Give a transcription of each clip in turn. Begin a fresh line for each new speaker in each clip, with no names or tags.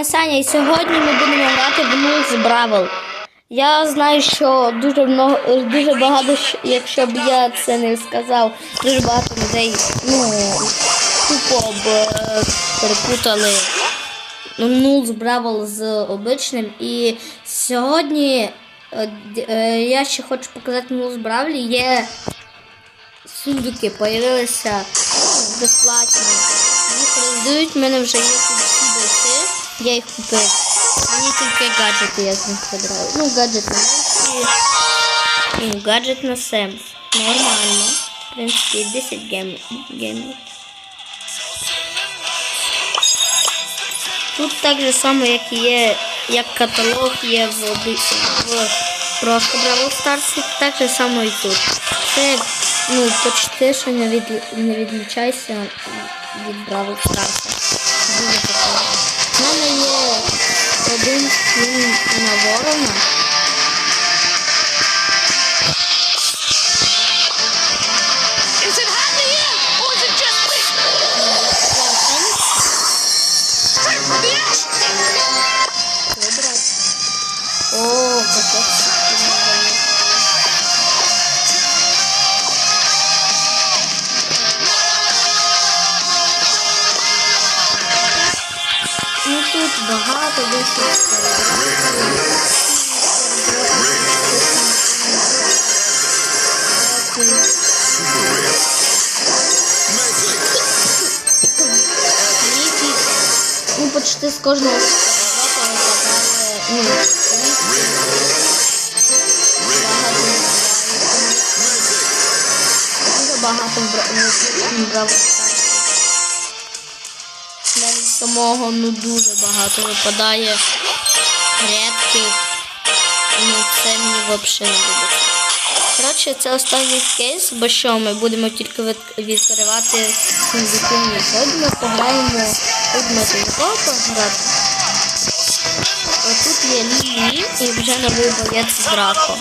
вами Саня, і сьогодні ми будемо грати в Нулс Бравл. Я знаю, що дуже много, дуже багато, якщо б я це не сказав, дуже багато людей ну, тупо б е, перепутали Нулс Бравл з обичним. І сьогодні е, е, я ще хочу показати Нулс Бравлі. Є сундуки, появилися ну, безплатні. Їх роздають, в мене вже є. Я їх купив. Мені тільки гаджети я з них вибираю. Ну, гаджет на ну, гаджет на Семс. Нормально. В принципі, 10 гем... гемів. Тут так же само, як є, як каталог є в, в просто Бравл Старсі, так же само і тут. Це ну, почти що не, від, не відлічайся від Бравл Старса. Похоже. Мене є один на ворона. Багато досить. Ну почти з кожного року випадає, ну. Багато ну. Самого ну дуже багато випадає рідких. Ну це мені взагалі не буде. Коротше, це останній кейс, бо що ми будемо тільки відкривати сундуки. Сьогодні ми пограємо, такого пограти. Тут є Лілі і вже новий боєць Драко.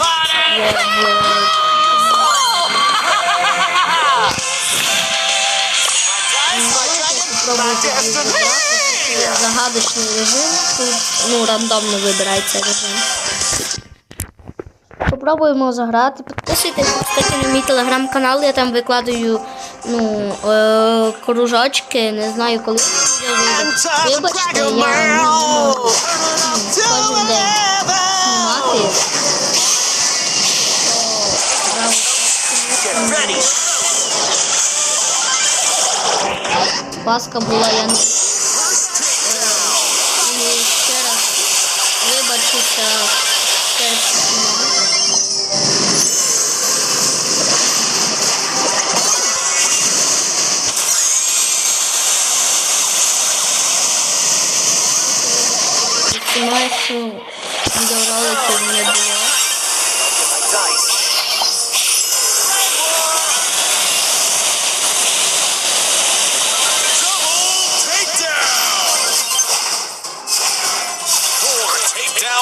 Вибрати загадочний режим. Тут ну, рандомно вибирається режим. Попробуємо заграти. Підписуйтесь, кстати, на мій телеграм-канал, я там викладаю ну, е, кружочки, не знаю коли відео вийде. Вибачте, я не можу кожен день знімати. Паска була, я не.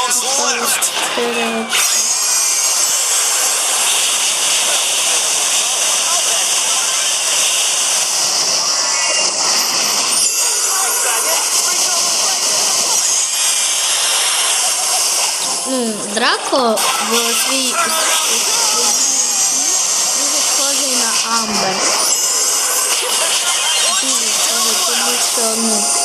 Left.
Чотири. Ну, Драко в свій дуже схожий на Амбер. Дуже схожий, тому що, ну.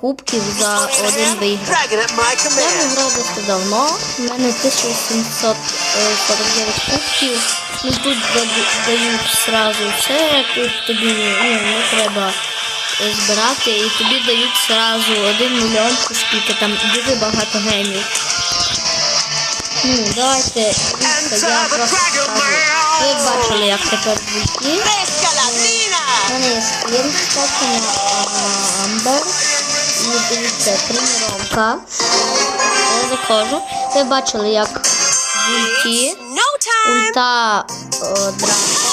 Кубків за один
my
Я не грав досить давно. У мене 1749 кубків. Ну тут дають- сразу все, тут тобі ну, не треба е, збирати і тобі дають сразу 1 мільйон скільки там дуже багато гемів. Ну, давайте, я просто скажу. Ви бачили, як тепер звуки. У мене є скрін, кстати, на Амбер. І дивіться, тренування. Я заходжу. Ви бачили, як в ульті, ульта о, Драко.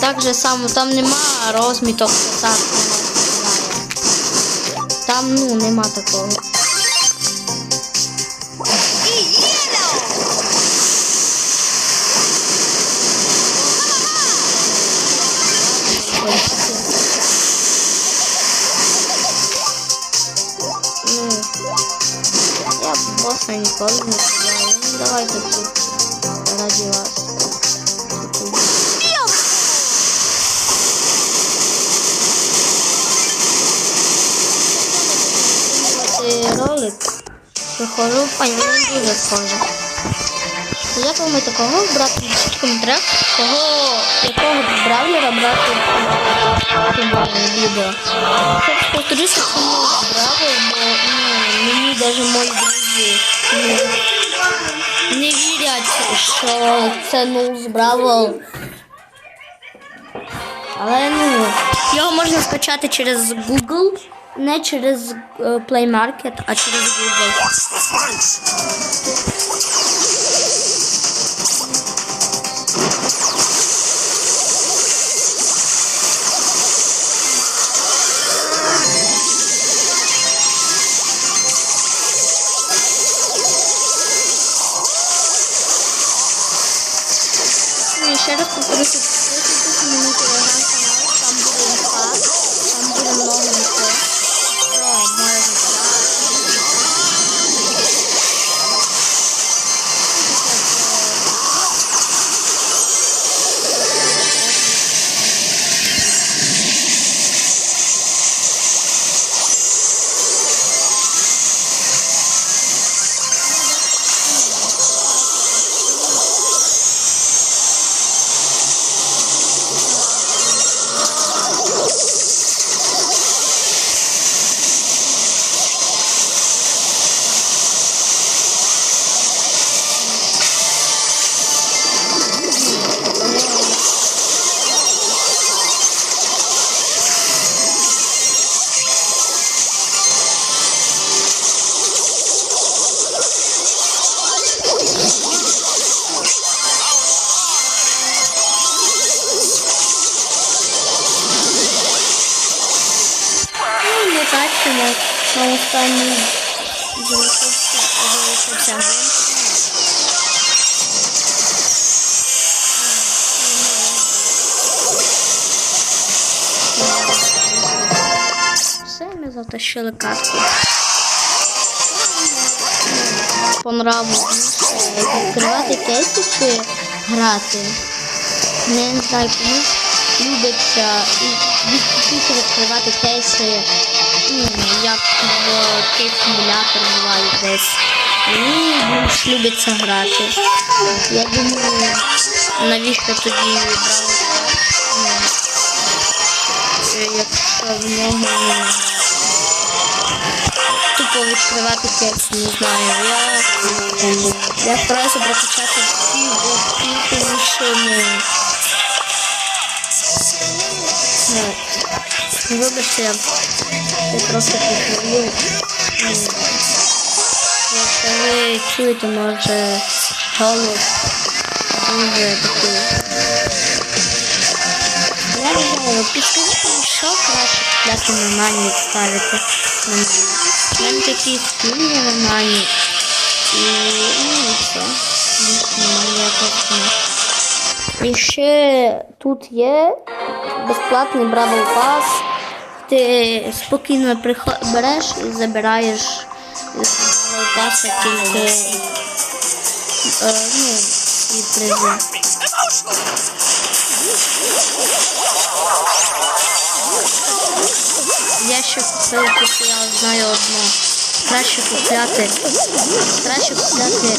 Так же само, там нема розміток, так немає. Там, ну, нема такого. Ніколи не кидаю. Ну давайте тут раді вас. Ролик виходжу, пані, він дуже схожий. Як такого брати в коментарях, кого, якого бравлера брати в відео? Повторюся, чому бравлер, бо ну, мені навіть не, вірять, що це ну з Бравл. Але ну, його можна скачати через Google, не через е, Play Market, а через Google. Останній залишився, залишився. Все, ми затащили карту. Понравилось відкривати кейси чи грати. Не знаю, комусь любиться і відкривати кейси, кейс симулятор буває десь. Мені більш любиться грати. Я думаю, навіщо тоді брав якщо в нього не грати. Тупо відкривати кейс, не знаю. Я, я стараюся прокачати всі, машини. Ну, Вибачте, я просто похвалю. Якщо ви чуєте, може, голос дуже. Я не знаю, підскажіть мені, що краще купляти нані ставити на мене. У мене такі спільні на нані. І ну і все. Більше немає якось. І ще тут є безплатний Бравл Пас. Ти спокійно береш і забираєш Паса тільки е, ну, і призи. Я ще купив, тільки я знаю одно. Краще купляти. Краще купляти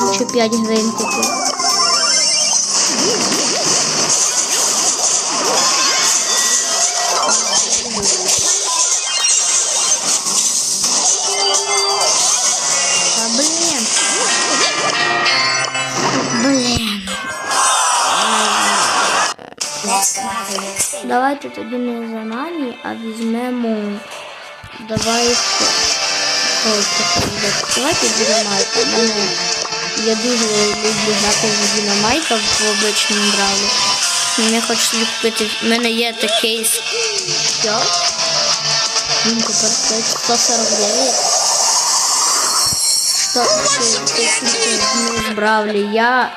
ну, нам ще 5 гвинтиків. А, блін. Блін. Давайте тоді не за нані, а візьмемо. Давайте. Ось таке буде. Давайте динамайка. Я дуже люблю грати з динамайка в обичному бравлі. Мені хочеться купити. У мене є такий що? Він тепер 149. Що в бравлі? Я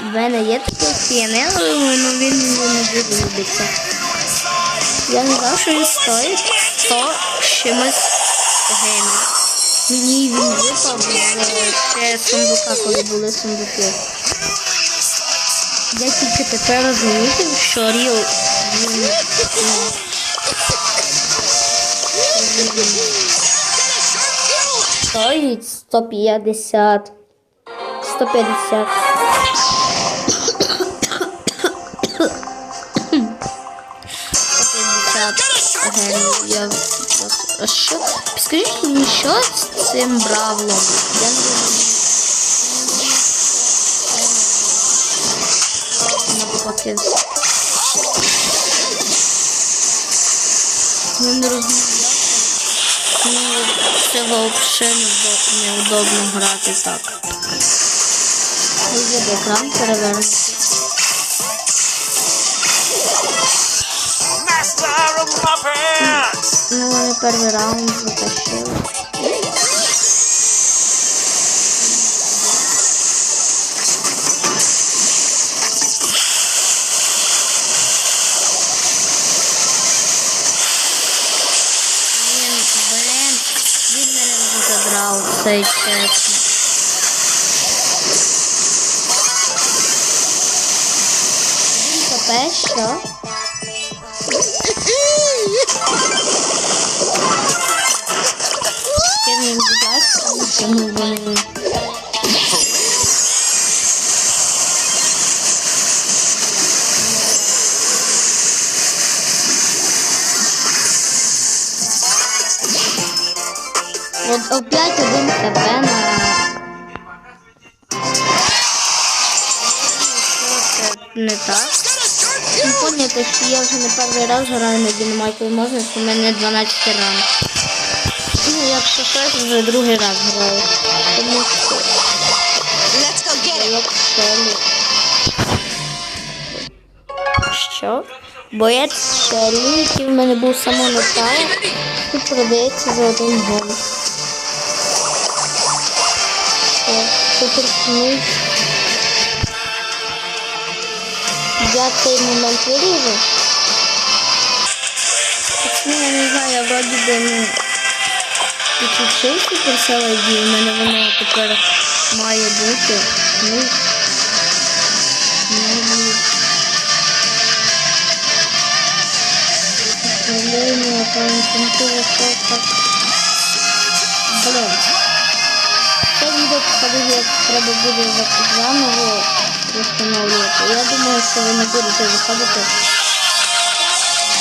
в мене є такий думаю, ну він мені не любиться. Я не знав, що він стоїть 100 чимось гемів. Мені він випав з сундука, коли були сундуки. Я тільки тепер розумію, що Ріл він, стоїть 150. 150. генів. Я А що? Скажіть мені, що з цим бравлом? Я не розумію. Я не розумію. Це взагалі неудобно грати так. Я екран перевернути.
Master of Muppets!
Ну, перший раунд затащили. Блін, блін, він мене вже задрав, це чесно. Він КП, що? От опять один КП на... Не так? Ну, поняти, що я вже не перший раз граю на Дінамайку і можна, що в мене 12 ран. Ну, якщо щось, вже другий раз граю. Тому що
Let's go get it.
Що? Боєць шелі, який в мене був само начало, тут продається за один гон. Супер. Я цей момент виріжу. Ну, я не знаю, я вроді би ну, підключив Supercell ID, у мене воно тепер має бути. Ну, ну, управління, консультує, так. Блин. Це відео як треба буде за- заново встановлювати. Я думаю, що ви не будете виходити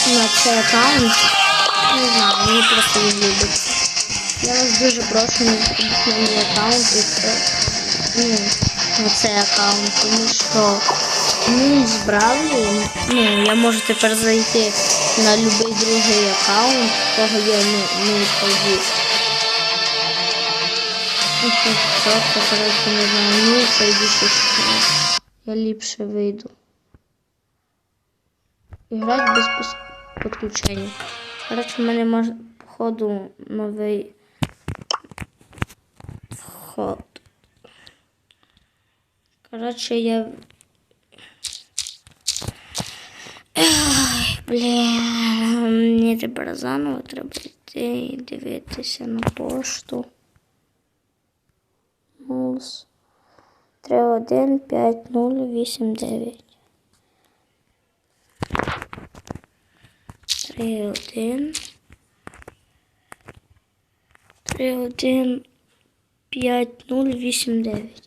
на цей аккаунт. Не знаю, мені просто не любиться. Я вас дуже прошу не на мій аккаунт ну, на цей аккаунт, тому що ну, з Бравлі, ну, я можу тепер зайти на будь-який другий аккаунт, кого є ну, ну. Ну, Просто, коротше, не знаю, ну, це щось. Я ліпше вийду. І грати без підключення. Коротше, в мене походу, новий вход. Коротше, я. Ай, блін, мені тепер заново треба йти і дивитися на пошту. Мус. 31 5 0 8 9. 3 1 3 1 5089.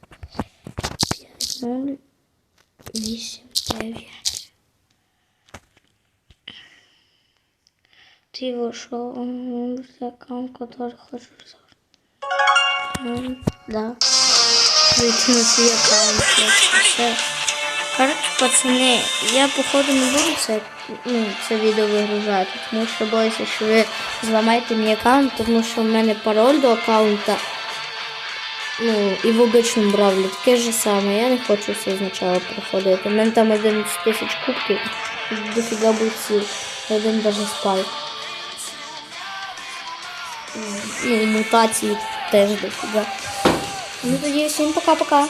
5089. Ты вошел в аккаунт, который хочу М, Да. На аккаунт. якщо Все. Пацани, я походу не буду це, ну, це відео вигружати, тому що боюся, що ви зламаєте мій аккаунт, тому що в мене пароль до аккаунта. Ну, і в обичному бравлі таке ж саме. Я не хочу все спочатку проходити. У мене там 11 тисяч кубків, дофіга бойців, один даже спайк. Ну, і мутації теж дофіга. Ну тоді всім пока-пока.